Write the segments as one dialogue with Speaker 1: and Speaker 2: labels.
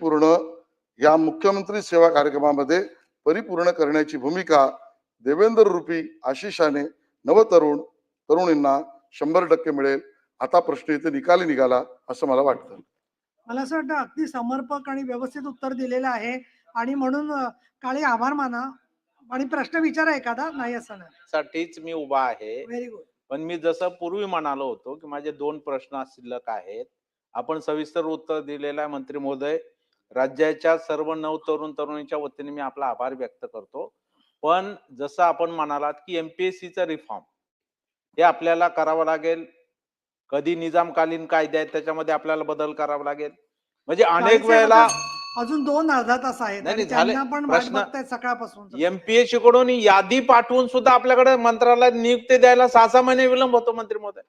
Speaker 1: परिपूर्ण या मुख्यमंत्री सेवा कार्यक्रमामध्ये परिपूर्ण करण्याची भूमिका देवेंद्र रूपी आशिषाने नवतरुण तरुणींना शंभर टक्के मिळेल. आता प्रश्न इथे निकाली निघाला असं मला वाटतं.
Speaker 2: मला असं वाटतं अगदी समर्पक आणि व्यवस्थित उत्तर दिलेलं आहे. आणि म्हणून काळे आभार माना. आणि प्रश्न विचारा एखादा. नाही असं नाही.
Speaker 3: साठीच मी उभा आहे.
Speaker 2: व्हेरी गुड
Speaker 3: पण मी जसं पूर्वी म्हणालो होतो की माझे दोन प्रश्न शिल्लक आहेत. आपण सविस्तर उत्तर दिलेलं आहे मंत्री महोदय. राज्याच्या सर्व नऊ तरुण तरुणीच्या वतीने मी आपला आभार व्यक्त करतो. पण जसं आपण म्हणालात की एमपीएससीचं रिफॉर्म हे आपल्याला करावं लागेल. कधी निजामकालीन कायदे आहेत त्याच्यामध्ये आपल्याला बदल करावा लागेल. म्हणजे अनेक वेळेला
Speaker 2: अजून दोन अर्धा तास आहेत सकाळपासून
Speaker 3: एमपीएससी कडून यादी पाठवून सुद्धा आपल्याकडे मंत्रालयात नियुक्ती द्यायला सहा सहा महिने विलंब होतो मंत्री महोदय.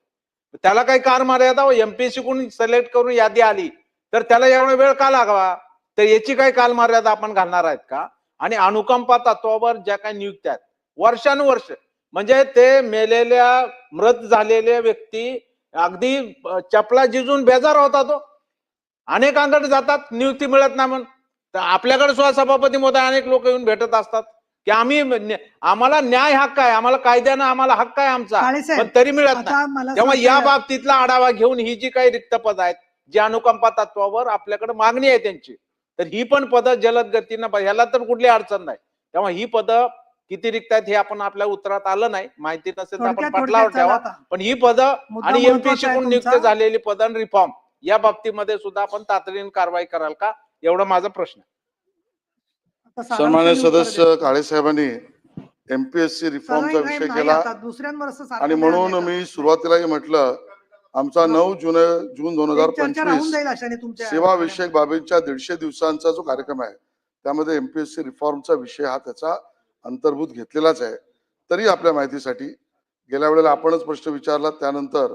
Speaker 3: त्याला काही कार मर्यादा एमपीएससी कडून सिलेक्ट करून यादी आली. तर त्याला एवढा वेळ का लागावा? तर याची काही काल मर्यादा आपण घालणार आहेत का? आणि अनुकंपा तत्वावर ज्या काही नियुक्त्या आहेत वर्षानुवर्ष म्हणजे ते मेलेल्या मृत झालेले व्यक्ती अगदी चपला जिजून बेजार होता तो. अनेकांकडे जातात नियुक्ती मिळत नाही म्हणून. तर आपल्याकडे सुद्धा सभापती महोदय अनेक लोक येऊन भेटत असतात. की आम्ही आम्हाला न्याय हक्क आहे आम्हाला कायद्यानं आम्हाला हक्क आहे आमचा. पण तरी मिळत नाही. तेव्हा या बाबतीतला आढावा घेऊन ही जी काही रिक्त पद आहेत जी अनुकंपा तत्वावर आपल्याकडे मागणी आहे त्यांची तर ही पण पदं जलद गतीनं ह्याला तर कुठली अडचण नाही. तेव्हा ही पदं किती रिक्त आहेत हे आपण आपल्या उत्तरात आलं नाही. माहिती नसेल तर आपण
Speaker 2: चला
Speaker 3: ठेवा. पण ही पदं आणि कडून नियुक्त. झालेली पदं रिफॉर्म या बाबतीमध्ये सुद्धा आपण तातडीने कारवाई कराल का? एवढा माझा प्रश्न
Speaker 1: सन्मान्य सदस्य. काळे साहेबांनी एमपीएससी रिफॉर्मचा विषय केला.
Speaker 2: दुसऱ्यांवर
Speaker 1: आणि म्हणून मी सुरुवातीलाही म्हटलं आमचा नऊ जून जून दोन हजार पंचवीस सेवा विषयक बाबींच्या दीडशे दिवसांचा जो कार्यक्रम आहे त्यामध्ये एमपीएससी रिफॉर्मचा विषय हा त्याचा अंतर्भूत घेतलेलाच आहे. तरी आपल्या माहितीसाठी गेल्या वेळेला आपणच प्रश्न विचारला त्यानंतर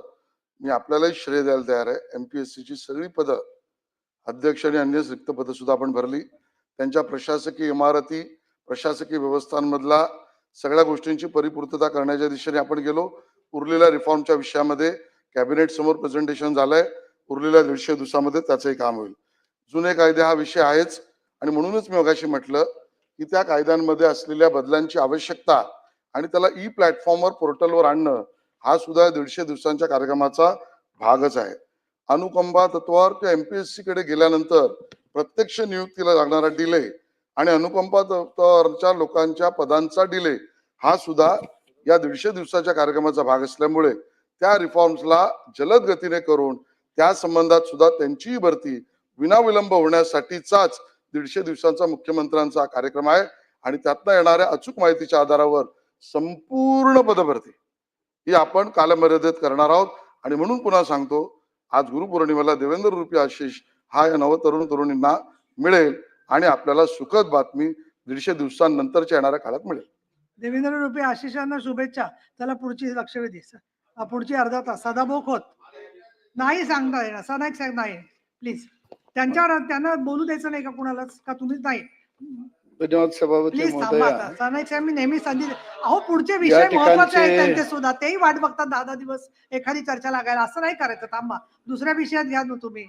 Speaker 1: मी आपल्यालाही श्रेय द्यायला तयार आहे. एमपीएससी ची सगळी पदं अध्यक्ष आणि अन्य रिक्त पदं सुद्धा आपण भरली. त्यांच्या प्रशासकीय इमारती प्रशासकीय व्यवस्थांमधला सगळ्या गोष्टींची परिपूर्तता करण्याच्या दिशेने आपण गेलो. उरलेल्या रिफॉर्मच्या विषयामध्ये कॅबिनेट समोर प्रेझेंटेशन झालंय उरलेल्या दीडशे दिवसामध्ये त्याचंही काम होईल. जुने कायदे हा विषय आहेच आणि म्हणूनच मी अगाशी म्हटलं की त्या कायद्यांमध्ये असलेल्या बदलांची आवश्यकता आणि त्याला ई प्लॅटफॉर्मवर पोर्टलवर आणणं हा सुद्धा दीडशे दिवसांच्या कार्यक्रमाचा भागच आहे. अनुकंपा तत्वावर किंवा एमपीएससी कडे गेल्यानंतर प्रत्यक्ष नियुक्तीला लागणारा डिले आणि अनुकंपा तत्वावरच्या लोकांच्या पदांचा डिले हा सुद्धा या दीडशे दिवसाच्या कार्यक्रमाचा भाग असल्यामुळे त्या रिफॉर्म्सला जलद गतीने करून त्या संबंधात सुद्धा त्यांचीही भरती विनाविलंब होण्यासाठीचाच दीडशे दिवसांचा मुख्यमंत्र्यांचा कार्यक्रम आहे. आणि त्यातनं येणाऱ्या अचूक माहितीच्या आधारावर संपूर्ण पदभरती ही आपण कालमर्यादेत करणार आहोत. आणि म्हणून पुन्हा सांगतो आज गुरुपौर्णिमेला देवेंद्र रुपी आशिष हा या नवतरुण तरुणींना मिळेल आणि आपल्याला सुखद बातमी दीडशे दिवसांनंतरच्या येणाऱ्या काळात मिळेल.
Speaker 2: देवेंद्र रुपी आशिषांना शुभेच्छा. त्याला पुढची लक्षवेधी अ, पुढची अर्धा तास. सदाभाऊ खोत नाही सांगता येणार. सनाईक साहेब नाही प्लीज त्यांच्यावर त्यांना बोलू द्यायचं नाही का कुणालाच? का तुम्हीच नाही?
Speaker 4: धन्यवाद सभापती
Speaker 2: प्लीज थांबा आता.
Speaker 4: महोदया
Speaker 2: सनाईक साहेब मी नेहमी संधी दे- अहो पुढचे विषय महत्त्वाचे आहेत त्यांचे सुद्धा. तेही वाट बघतात दहा दहा दिवस. एखादी चर्चा लागायला. असं नाही करायचं. थांबा. दुसऱ्या विषयात घ्या ना तुम्ही.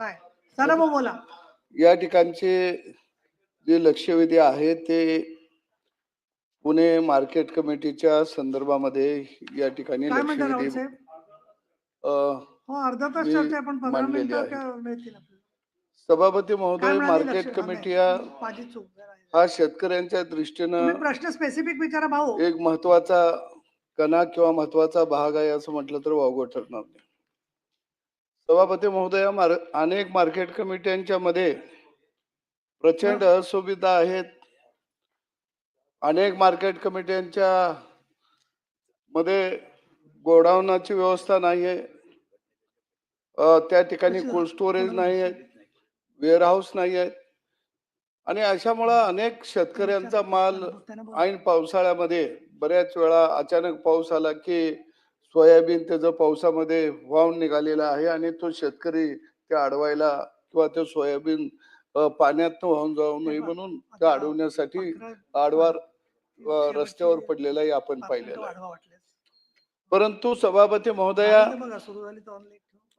Speaker 2: नाही. सदाभाऊ बोला.
Speaker 4: या ठिकाणचे जे लक्षवेधी आहे ते पुणे मार्केट कमिटीच्या संदर्भामध्ये या ठिकाणी
Speaker 2: काय म्हणता राहुल
Speaker 4: लक्षवेधी
Speaker 2: साहेब
Speaker 4: अ,
Speaker 2: हो अर्धा तास
Speaker 4: मी
Speaker 2: चर्चा आहे, पण पंधरा
Speaker 4: मांडलेली
Speaker 2: मिनिटं
Speaker 4: आहे.
Speaker 2: का मिळतील आपल्याला?
Speaker 4: सभापती
Speaker 2: काय
Speaker 4: महोदय
Speaker 2: म्हणाले
Speaker 4: मार्केट कमिटी
Speaker 2: हा,
Speaker 4: हा
Speaker 2: नाही, माझी चूक जरा.
Speaker 4: हा शेतकऱ्यांच्या दृष्टीनं
Speaker 2: तुम्ही प्रश्न स्पेसिफिक विचारा भाऊ
Speaker 4: एक महत्त्वाचा कणा किंवा महत्त्वाचा भाग आहे असं म्हटलं तर वावगं ठरणार नाही सभापती महोदया मार अनेक मार्केट कमिट्यांच्या मध्ये प्रचंड असुविधा आहेत अनेक मार्केट कमिट्यांच्या मध्ये गोडाऊनाची व्यवस्था नाही आहे त्या ठिकाणी. कोल्ड स्टोरेज नाही आहे वेअरहाऊस नाही आहेत आणि अशामुळं अनेक शेतकऱ्यांचा माल. ऐन पावसाळ्यामध्ये बऱ्याच वेळा अचानक पाऊस आला की सोयाबीन त्याचं पावसामध्ये वाहून निघालेला आहे आणि तो शेतकरी ते अडवायला किंवा ते सोयाबीन पाण्यात वाहून जाऊ नये म्हणून अडवण्यासाठी आडवार रस्त्यावर पडलेलाही आपण पाहिलेला आहे. परंतु सभापती महोदया.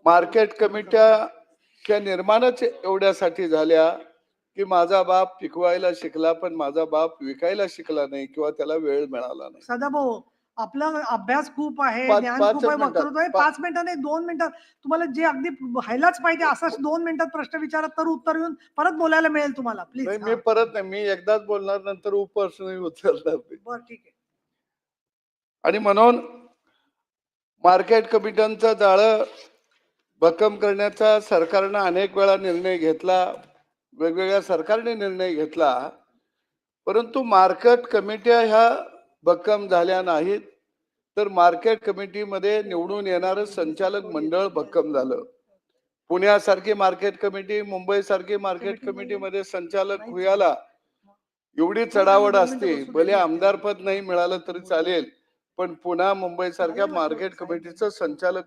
Speaker 4: मार्केट कमिट्या निर्माणच एवढ्यासाठी झाल्या की माझा बाप पिकवायला शिकला पण माझा बाप विकायला शिकला नाही किंवा त्याला वेळ मिळाला नाही
Speaker 2: सदाभाऊ आपला अभ्यास खूप आहे
Speaker 4: पाच-
Speaker 2: ज्ञान खूप आहे. वक्तृत्व आहे पाच मिनिटं नाही दोन मिनिटात. तुम्हाला जे अगदी व्हायलाच पाहिजे असंच दोन मिनिटात प्रश्न विचारत तर उत्तर येऊन परत बोलायला मिळेल तुम्हाला. प्लीज
Speaker 4: मी परत नाही मी एकदाच बोलणार नंतर उपप्रश्न उचलणार.
Speaker 2: बरं ठीक आहे.
Speaker 4: आणि म्हणून मार्केट कमिट्यांचं जाळं भक्कम करण्याचा सरकारनं अनेक वेळा निर्णय घेतला वेगवेगळ्या सरकारने निर्णय घेतला परंतु मार्केट कमिट्या ह्या भक्कम झाल्या नाहीत तर मार्केट कमिटीमध्ये निवडून येणारं संचालक मंडळ भक्कम झालं. पुण्यासारखी मार्केट कमिटी मुंबईसारखी मार्केट कमिटीमध्ये संचालक हुयाला एवढी चढावड असते. भले आमदार पद नाही मिळालं तरी चालेल पण पुन्हा मुंबई सारख्या मार्केट कमिटीचं संचालक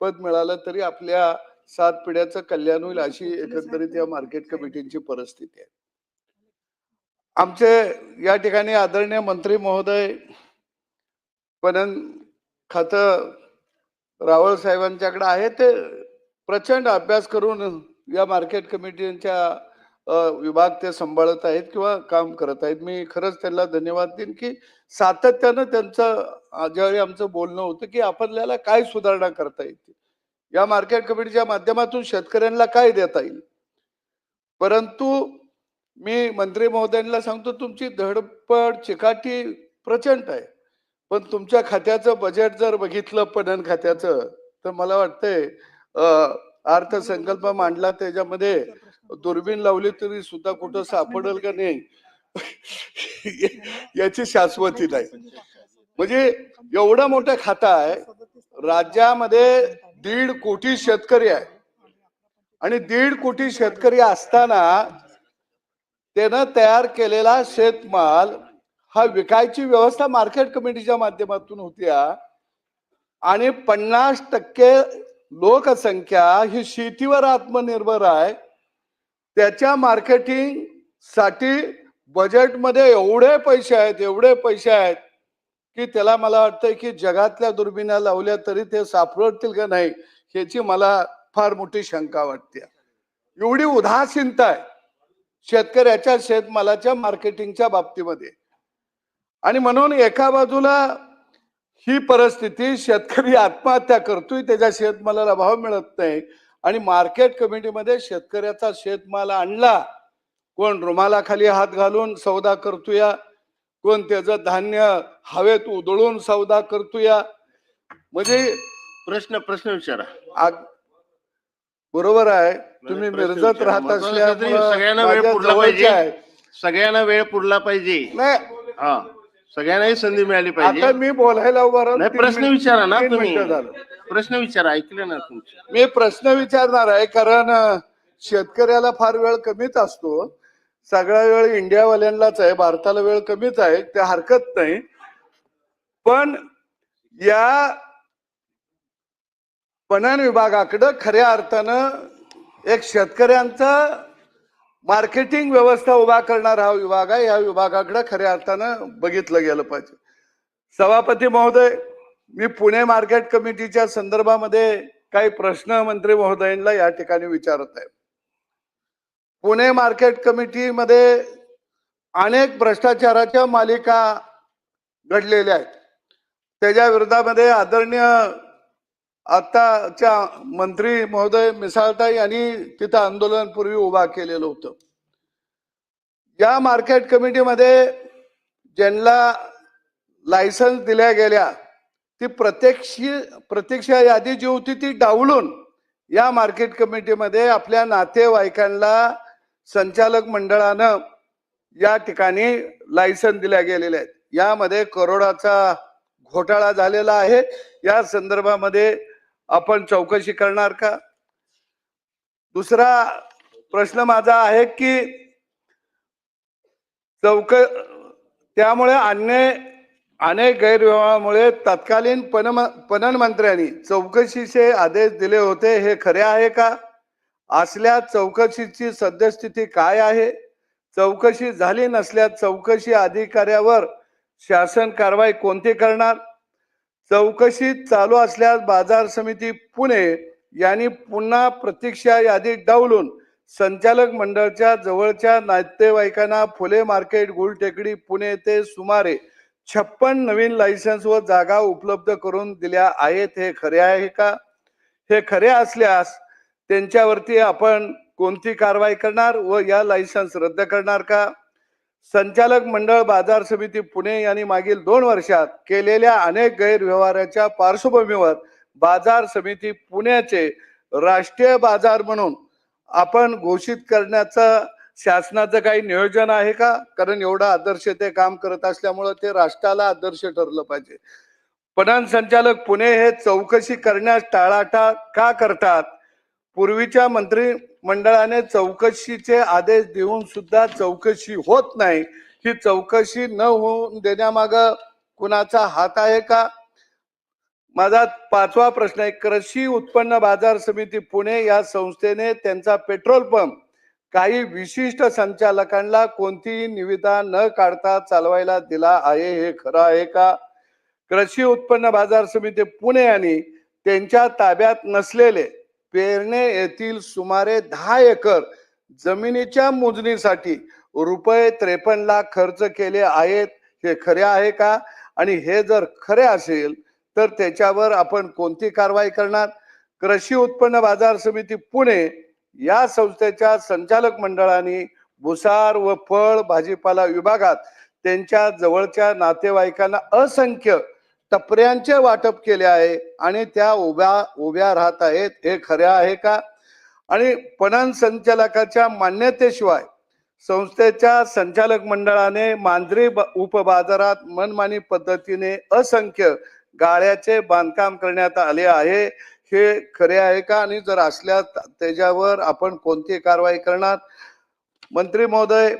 Speaker 4: पद मिळालं तरी आपल्या सात पिढ्याचं कल्याण होईल अशी एकंदरीत या मार्केट कमिटीची परिस्थिती आहे. आमचे या ठिकाणी आदरणीय मंत्री महोदय पणन खातं रावळ साहेबांच्याकडे आहे ते प्रचंड अभ्यास करून या मार्केट कमिटीच्या विभाग ते सांभाळत आहेत किंवा काम करत आहेत. मी खरंच त्यांना धन्यवाद देईन की सातत्यानं त्यांचं ज्यावेळी आमचं बोलणं होतं की आपल्याला काय सुधारणा करता येईल? या मार्केट कमिटीच्या माध्यमातून शेतकऱ्यांना काय देता येईल? परंतु मी मंत्री महोदयांना सांगतो तुमची धडपड चिकाटी प्रचंड आहे. पण तुमच्या खात्याचं बजेट जर बघितलं पणन खात्याचं तर मला वाटतंय अर्थसंकल्प मांडला त्याच्यामध्ये दुर्बीण लावली तरी सुद्धा कुठं सापडेल का नाही याची शाश्वती नाही. म्हणजे एवढा मोठा खाता आहे राज्यामध्ये दीड कोटी शेतकरी आहे. आणि दीड कोटी शेतकरी असताना त्यानं तयार केलेला शेतमाल हा विकायची व्यवस्था मार्केट कमिटीच्या माध्यमातून होत्या. आणि पन्नास टक्के लोकसंख्या ही शेतीवर आत्मनिर्भर आहे. त्याच्या मार्केटिंगसाठी बजेटमध्ये एवढे पैसे आहेत एवढे पैसे आहेत की त्याला मला वाटतंय की जगातल्या दुर्बिण्या लावल्या तरी ते सापडतील का नाही ह्याची मला फार मोठी शंका वाटते. एवढी उदासीनता आहे. शेतकऱ्याच्या शेतमालाच्या मार्केटिंगच्या बाबतीमध्ये. आणि म्हणून एका बाजूला ही परिस्थिती शेतकरी आत्महत्या करतोय त्याच्या शेतमालाला भाव मिळत नाही. आणि मार्केट कमिटीमध्ये शेतकऱ्याचा शेतमाल आणला कोण रुमालाखाली हात घालून सौदा करतोय कोण त्याचं धान्य हवेत उधळून सौदा करतोय. म्हणजे
Speaker 5: प्रश्न प्रश्न विचारा.
Speaker 4: बरोबर आहे. तुम्ही मिरजत. राहत
Speaker 5: काहीतरी सगळ्यांना वेळ पुरला पाहिजे. सगळ्यांना वेळ पुरला पाहिजे.
Speaker 4: नाही.
Speaker 5: हा. सगळ्यांनाही संधी मिळाली
Speaker 4: आता
Speaker 5: पाहिजे.
Speaker 4: मी बोलायला उभा राहून
Speaker 5: नाही
Speaker 4: तीन
Speaker 5: प्रश्न
Speaker 4: मिनिट-
Speaker 5: विचारा ना
Speaker 4: तीन
Speaker 5: तुम्ही.
Speaker 4: मिनिटं झालं.
Speaker 5: प्रश्न विचारा ऐकले ना तुमचे.
Speaker 4: मी प्रश्न विचारणार आहे कारण अं, शेतकऱ्याला फार वेळ कमीच असतो. सगळा वेळ इंडियावाल्यांनाच आहे भारताला वेळ कमीच आहे ते हरकत नाही. पण या पणन विभागाकडं खऱ्या अर्थानं एक शेतकऱ्यांचा मार्केटिंग व्यवस्था उभा करणारा हा विभाग आहे. या विभागाकडे खऱ्या अर्थानं बघितलं गेलं पाहिजे. सभापती महोदय मी पुणे मार्केट कमिटीच्या संदर्भामध्ये काही प्रश्न मंत्री महोदयांना या ठिकाणी विचारत आहे. पुणे मार्केट कमिटीमध्ये अनेक भ्रष्टाचाराच्या मालिका घडलेल्या आहेत. त्याच्या विरोधामध्ये आदरणीय आताच्या मंत्री महोदय मिसाळता यांनी तिथं आंदोलन पूर्वी उभा केलेलं होतं. या मार्केट कमिटीमध्ये ज्यांना लायसन्स दिल्या गेल्या ती प्रत्यक्षी प्रतीक्षा यादी जी होती ती डावलून या मार्केट कमिटीमध्ये आपल्या नातेवाईकांना संचालक मंडळानं या ठिकाणी लायसन दिल्या गेलेले आहेत. यामध्ये करोडाचा घोटाळा झालेला आहे. या संदर्भामध्ये आपण चौकशी करणार का? दुसरा प्रश्न माझा आहे की चौक त्यामुळे अन्य अनेक गैरव्यवहारामुळे तत्कालीन पन पणन मंत्र्यांनी चौकशीचे आदेश दिले होते हे खरे आहे का? असल्या चौकशीची सद्यस्थिती काय आहे? चौकशी झाली नसल्यास चौकशी अधिकाऱ्यावर शासन कारवाई कोणती करणार? चौकशी चालू असल्यास बाजार समिती पुणे यांनी पुन्हा प्रतीक्षा यादी डावलून संचालक मंडळाच्या जवळच्या नातेवाईकांना फुले मार्केट गुलटेकडी पुणे ते सुमारे छप्पन नवीन लायसन्स व जागा उपलब्ध करून दिल्या आहेत. हे खरे आहे का? हे खरे असल्यास त्यांच्यावरती आपण कोणती कारवाई करणार व या लायसन्स रद्द करणार का? संचालक मंडळ बाजार समिती पुणे यांनी मागील दोन वर्षात केलेल्या अनेक गैरव्यवहाराच्या पार्श्वभूमीवर बाजार समिती पुण्याचे राष्ट्रीय बाजार म्हणून आपण घोषित करण्याचं शासनाचं काही नियोजन आहे का? कारण एवढं आदर्श ते काम करत असल्यामुळं ते राष्ट्राला आदर्श ठरलं पाहिजे. पणन संचालक पुणे हे चौकशी करण्यास टाळाटाळ का करतात? पूर्वीच्या मंत्रिमंडळाने चौकशीचे आदेश देऊन सुद्धा चौकशी होत नाही. ही चौकशी न होऊन देण्यामाग कुणाचा हात आहे का? माझा पाचवा प्रश्न आहे कृषी उत्पन्न बाजार समिती पुणे या संस्थेने त्यांचा पेट्रोल पंप काही विशिष्ट संचालकांना कोणतीही निविदा न काढता चालवायला दिला आहे हे खरं आहे का? कृषी उत्पन्न बाजार समिती पुणे आणि त्यांच्या ताब्यात नसलेले पेरणे येथील सुमारे दहा एकर जमिनीच्या मोजणीसाठी रुपये त्रेपन्न लाख खर्च केले आहेत. हे खरे आहे का? आणि हे जर खरे असेल तर त्याच्यावर आपण कोणती कारवाई करणार? कृषी उत्पन्न बाजार समिती पुणे या संस्थेच्या संचालक मंडळाने भुसार व फळ भाजीपाला विभागात त्यांच्या जवळच्या नातेवाईकांना असंख्य टपऱ्यांचे वाटप केले आहे आणि त्या उभ्या उभ्या राहत आहेत. हे खरे आहे का? आणि पणन संचालकाच्या मान्यतेशिवाय संस्थेच्या संचालक मंडळाने मांजरी ब- उपबाजारात मनमानी पद्धतीने असंख्य गाळ्याचे बांधकाम करण्यात आले आहे. हे खरे आहे का? आणि जर असल्या त्याच्यावर आपण कोणती कारवाई करणार? मंत्री महोदय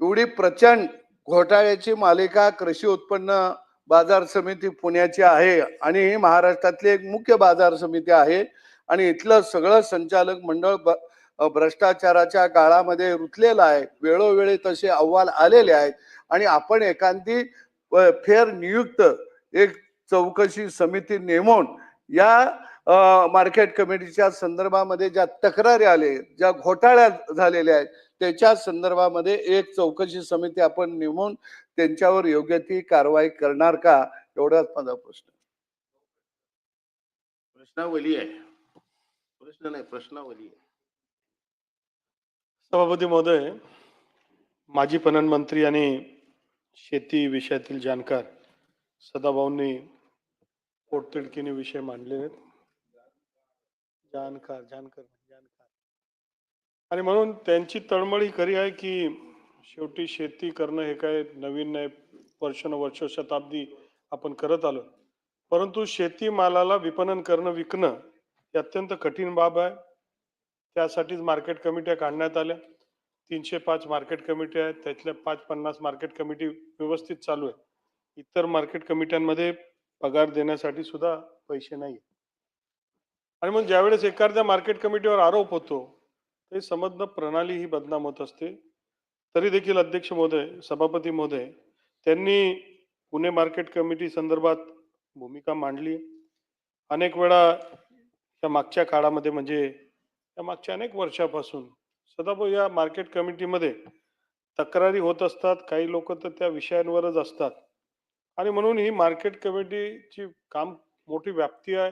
Speaker 4: एवढी प्रचंड घोटाळ्याची मालिका कृषी उत्पन्न बाजार समिती पुण्याची आहे आणि ही महाराष्ट्रातली एक मुख्य बाजार समिती आहे. आणि इथलं सगळं संचालक मंडळ ब- भ्रष्टाचाराच्या काळामध्ये रुतलेलं आहे. वेळोवेळी तसे अहवाल आलेले आहेत. आणि आपण एखादी फेर नियुक्त एक चौकशी समिती नेमून या मार्केट कमिटीच्या संदर्भामध्ये ज्या तक्रारी आले ज्या घोटाळ्या झालेल्या आहेत त्याच्या संदर्भामध्ये एक चौकशी समिती आपण नेमून त्यांच्यावर योग्य ती कारवाई करणार का? एवढाच माझा प्रश्न.
Speaker 5: प्रश्नावली आहे. प्रश्न नाही प्रश्नावली आहे.
Speaker 6: सभापती महोदय माजी पणन मंत्री आणि शेती विषयातील जाणकार सदाभाऊंनी पोटतिडकीने विषय मांडले आहेत. जाणकार जानकर जानकार आणि म्हणून त्यांची तळमळी खरी आहे की शेवटी शेती करणं हे काय नवीन नाही वर्षानुवर्ष शताब्दी आपण करत आलो. परंतु शेतीमालाला विपणन करणं विकणं ही अत्यंत कठीण बाब आहे. त्यासाठीच मार्केट कमिट्या काढण्यात आल्या. तीनशे पाच मार्केट कमिटी आहेत. त्यातल्या पाच पन्नास मार्केट कमिटी व्यवस्थित चालू आहे इतर मार्केट कमिट्यांमध्ये पगार देण्यासाठी सुद्धा पैसे नाही आणि मग ज्यावेळेस एखाद्या मार्केट कमिटीवर आरोप होतो ते समजणं प्रणाली ही बदनाम होत असते. तरी देखील अध्यक्ष महोदय सभापती महोदय त्यांनी पुणे मार्केट कमिटी संदर्भात भूमिका मांडली. अनेक वेळा या मागच्या काळामध्ये म्हणजे या मागच्या अनेक वर्षापासून सदाभाऊ या मार्केट कमिटीमध्ये तक्रारी होत असतात. काही लोक तर त्या विषयांवरच असतात. आणि म्हणून ही मार्केट कमिटीची काम मोठी व्याप्ती आहे.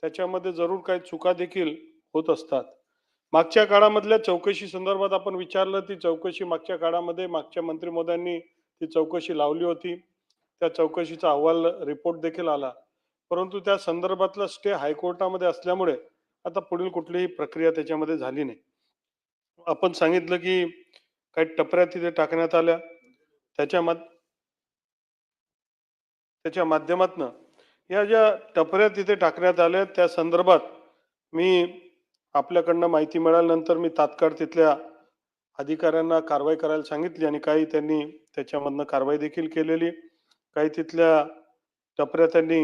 Speaker 6: त्याच्यामध्ये जरूर काही चुका देखील होत असतात. मागच्या काळामधल्या चौकशी संदर्भात आपण विचारलं ती चौकशी मागच्या काळामध्ये मागच्या मंत्री मोद्यांनी ती चौकशी लावली होती. त्या चौकशीचा अहवाल रिपोर्ट देखील आला. परंतु त्या संदर्भातला स्टे हायकोर्टामध्ये असल्यामुळे आता पुढील कुठलीही प्रक्रिया त्याच्यामध्ये झाली नाही. आपण सांगितलं की काही टपऱ्या तिथे टाकण्यात आल्या. त्याच्या मात त्याच्या माध्यमातनं या ज्या टपऱ्या तिथे टाकण्यात आल्या त्या संदर्भात मी आपल्याकडनं माहिती मिळाल्यानंतर मी तात्काळ तिथल्या अधिकाऱ्यांना कारवाई करायला सांगितली आणि काही त्यांनी त्याच्यामधनं कारवाई देखील केलेली. काही तिथल्या टपऱ्या त्यांनी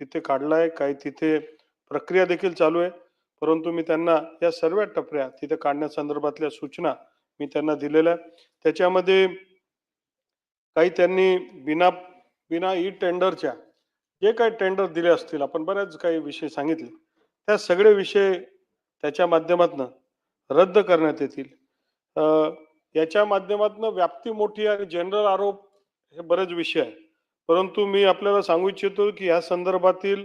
Speaker 6: तिथे काढला आहे काही तिथे प्रक्रिया देखील चालू आहे. परंतु मी त्यांना या सर्व टपऱ्या तिथे काढण्यासंदर्भातल्या सूचना मी त्यांना दिलेल्या त्याच्यामध्ये काही त्यांनी बिना बिना ई टेंडरच्या जे काही टेंडर दिले असतील आपण बऱ्याच काही विषय सांगितले. त्या सगळे विषय त्याच्या माध्यमातून रद्द करण्यात येतील. याच्या माध्यमातून व्याप्ती मोठी आणि जनरल आरोप हे बरेच विषय आहे परंतु मी आपल्याला सांगू इच्छितो की या संदर्भातील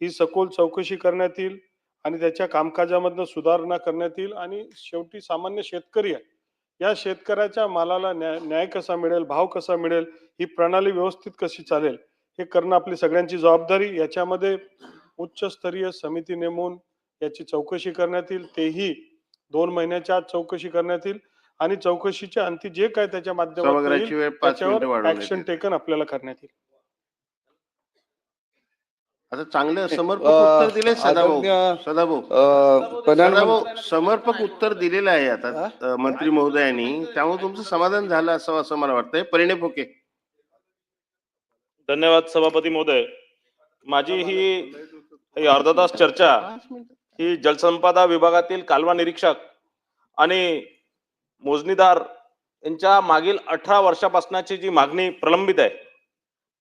Speaker 6: ही सखोल चौकशी करण्यात येईल आणि त्याच्या कामकाजामधनं सुधारणा करण्यात येईल आणि शेवटी सामान्य शेतकरी आहे. या शेतकऱ्याच्या मालाला न्याय न्याय कसा मिळेल भाव कसा मिळेल ही प्रणाली व्यवस्थित कशी चालेल हे करणं आपली सगळ्यांची जबाबदारी. याच्यामध्ये उच्चस्तरीय समिती नेमून याची चौकशी करण्यात येईल. तेही दोन महिन्याच्या आत चौकशी करण्यात येईल. आणि चौकशीच्या अंती जे काय त्याच्या माध्यमातून ऍक्शन. टेकन आपल्याला करण्यात येईल.
Speaker 5: आता चांगलं समर्पक उत्तर दिले सदाभाऊ. समर्पक उत्तर दिलेलं आहे आता मंत्री महोदयांनी. त्यामुळे तुमचं समाधान झालं असं असं मला वाटतंय. परिणय फुके.
Speaker 7: धन्यवाद सभापती महोदय. माझी ही अर्धा तास चर्चा ही जलसंपदा विभागातील कालवा निरीक्षक आणि मोजणीदार यांच्या मागील अठरा वर्षापासनाची जी मागणी प्रलंबित आहे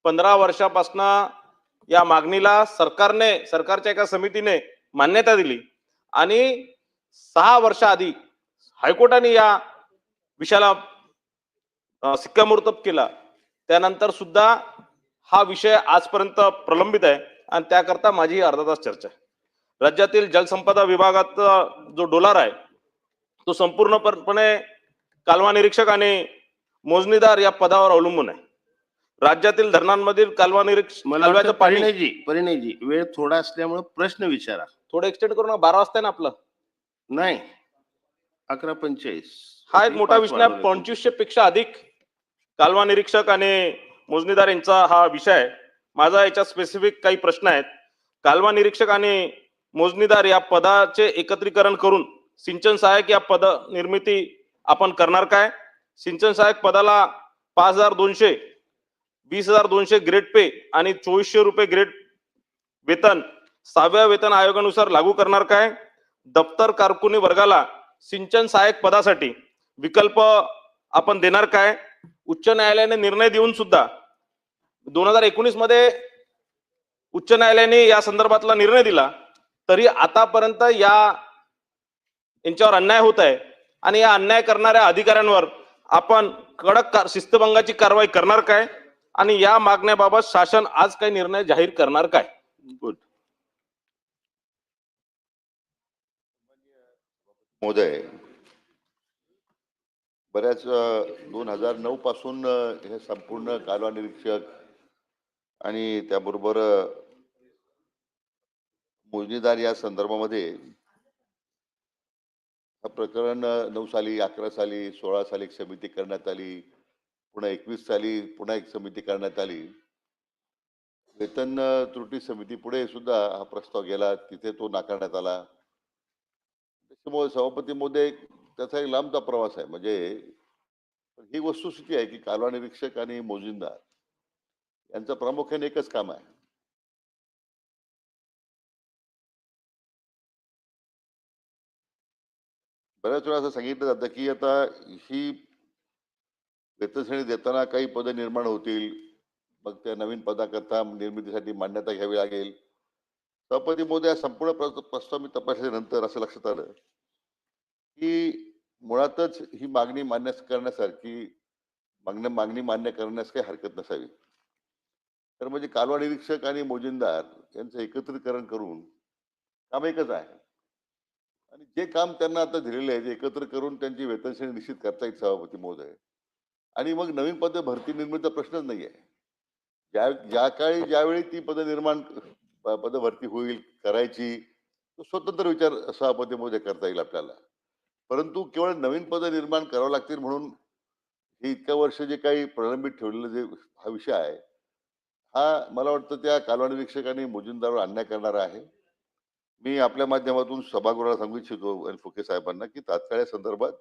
Speaker 7: पंधरा वर्षापासन या मागणीला सरकारने सरकारच्या एका समितीने मान्यता दिली आणि सहा वर्षाआधी हायकोर्टाने या विषयाला सिक्कामोर्तब केला. त्यानंतर सुद्धा हा विषय आजपर्यंत प्रलंबित आहे आणि त्याकरता माझी अर्धा तास चर्चा आहे. राज्यातील जलसंपदा विभागाचा जो डोलार आहे तो संपूर्णपणे कालवा निरीक्षक आणि मोजणीदार या पदावर अवलंबून आहे. राज्यातील धरणांमधील कालवा निरीक्षक
Speaker 5: परिणयजी परिणयजी वेळ थोडा असल्यामुळे प्रश्न विचारा.
Speaker 7: थोडं एक्सटेंड करू ना बारा वाजता आहे ना आपलं?
Speaker 5: नाही अकरा पंचेचाळीस.
Speaker 7: हा एक मोठा विषय आहे पंचवीसशे पेक्षा अधिक कालवा निरीक्षक आणि मोजणीदार यांचा हा विषय आहे. माझा याच्यात स्पेसिफिक काही प्रश्न आहेत. कालवा निरीक्षक आणि मोजणीदार या पदाचे एकत्रीकरण करून सिंचन सहाय्यक या पद निर्मिती आपण करणार काय? सिंचन सहाय्यक पदाला पाच हजार दोनशे वीस हजार दोनशे ग्रेड पे आणि चोवीसशे रुपये ग्रेड वेतन सहाव्या वेतन आयोगानुसार लागू करणार काय? दप्तर कारकुनी वर्गाला सिंचन सहाय्यक पदासाठी विकल्प आपण देणार काय? उच्च न्यायालयाने निर्णय देऊन सुद्धा दोन हजार एकोणीसमध्ये उच्च न्यायालयाने या संदर्भातला निर्णय दिला. तरी आतापर्यंत या यांच्यावर अन्याय होत आहे. आणि या अन्याय करणाऱ्या अधिकाऱ्यांवर आपण कडक शिस्तभंगाची कारवाई करणार काय? आणि या मागण्याबाबत शासन आज काही निर्णय जाहीर करणार काय?
Speaker 5: गुड
Speaker 8: महोदय बऱ्याच दोन हजार नऊ पासून हे संपूर्ण कालवा निरीक्षक आणि त्याबरोबर मोजणीदार या संदर्भामध्ये हा प्रकरण नऊ साली अकरा साली सोळा साली एक समिती करण्यात आली पुन्हा एकवीस साली पुन्हा एक समिती करण्यात आली. वेतन त्रुटी समिती पुढे सुद्धा हा प्रस्ताव गेला तिथे तो नाकारण्यात आला. त्याच्यामुळे सभापती मोदे त्याचा एक लांबचा प्रवास आहे. म्हणजे ही वस्तुस्थिती आहे की कालवा निरीक्षक आणि मोजिंदार यांचं प्रामुख्याने एकच काम आहे. बऱ्याच वेळा असं सांगितलं जातं की आता ही वेतनश्रेणी देताना काही पदं निर्माण होतील. मग त्या नवीन पदाकरता निर्मितीसाठी मान्यता घ्यावी लागेल. सभापती मोदी हा संपूर्ण प्रस्ताव मी तपासल्यानंतर असं लक्षात आलं की मुळातच ही मागणी मान्य करण्यासारखी मागण्या मागणी मान्य करण्यास काही हरकत नसावी. तर म्हणजे कालवा निरीक्षक आणि मोजिंदार यांचं एकत्रीकरण करून काम एकच आहे. जे काम त्यांना आता दिलेले आहे ते एकत्र करून त्यांची वेतनश्रेणी निश्चित करता येईल सभापती महोदय. आणि मग नवीन पद भरती निर्मितीचा प्रश्नच नाही आहे. ज्या ज्या काळी ज्यावेळी ती पद निर्माण पद भरती होईल करायची तो स्वतंत्र विचार सभापती महोदय करता येईल आपल्याला. परंतु केवळ नवीन पद निर्माण करावं लागतील म्हणून हे इतक्या वर्ष जे काही प्रलंबित ठेवलेलं जे हा विषय आहे हा मला वाटतं त्या कालवा निरीक्षक आणि अन्याय करणारा आहे. मी आपल्या माध्यमातून सभागृहाला सांगू इच्छितो फुके साहेबांना की तात्काळ या संदर्भात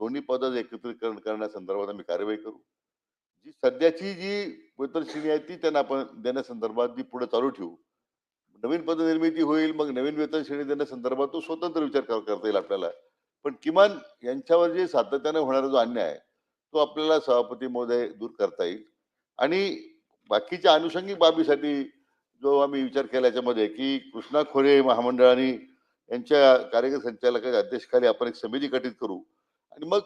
Speaker 8: दोन्ही पदं एकत्रीकरण करण्यासंदर्भात आम्ही कारवाई करू. जी सध्याची जी वेतन श्रेणी आहे ती त्यांना आपण देण्यासंदर्भात ती पुढे चालू ठेवू. नवीन पदनिर्मिती होईल मग नवीन वेतन श्रेणी देण्यासंदर्भात तो स्वतंत्र विचार करता येईल आपल्याला. पण किमान यांच्यावर जे सातत्याने होणारा जो अन्याय आहे तो आपल्याला सभापती महोदय दूर करता येईल. आणि बाकीच्या अनुषंगिक बाबीसाठी जो आम्ही विचार केला याच्यामध्ये की कृष्णा खोरे महामंडळाने यांच्या कार्यकारी संचालकाच्या अध्यक्षखाली आपण एक समिती गठीत करू. आणि मग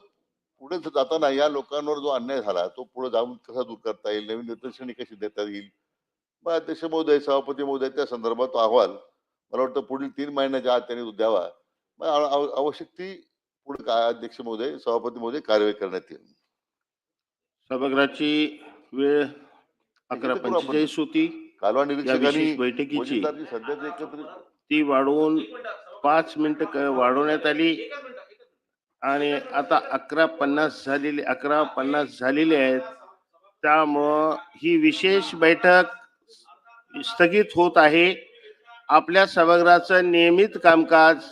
Speaker 8: पुढे जाताना या लोकांवर जो अन्याय झाला तो पुढे जाऊन कसा दूर करता येईल? नवीन निदर्शनी कशी देता येईल? मग अध्यक्ष महोदय सभापती महोदय त्या संदर्भात तो अहवाल मला वाटतं पुढील तीन महिन्याच्या आत त्यांनी द्यावा. मग आव- आव- आवश्यक ती पुढे काय अध्यक्ष महोदय सभापती महोदय कारवाई करण्यात येईल.
Speaker 5: सभागृहाची वेळ अकरा. पंचेचाळीस होती.
Speaker 8: कालवा निरीक्षकांनी
Speaker 5: विशेष बैठकीची
Speaker 8: मोदींची सध्याचे एकत्रित
Speaker 5: ती वाढवून पाच मिनिटं वाढवण्यात आली. आणि आता अकरा पन्नास झालेली अकरा पन्नास झालेली आहेत. त्यामुळं ही विशेष बैठक स्थगित होत आहे. आपल्या सभागृहाचं नियमित कामकाज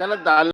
Speaker 5: त्याला दाल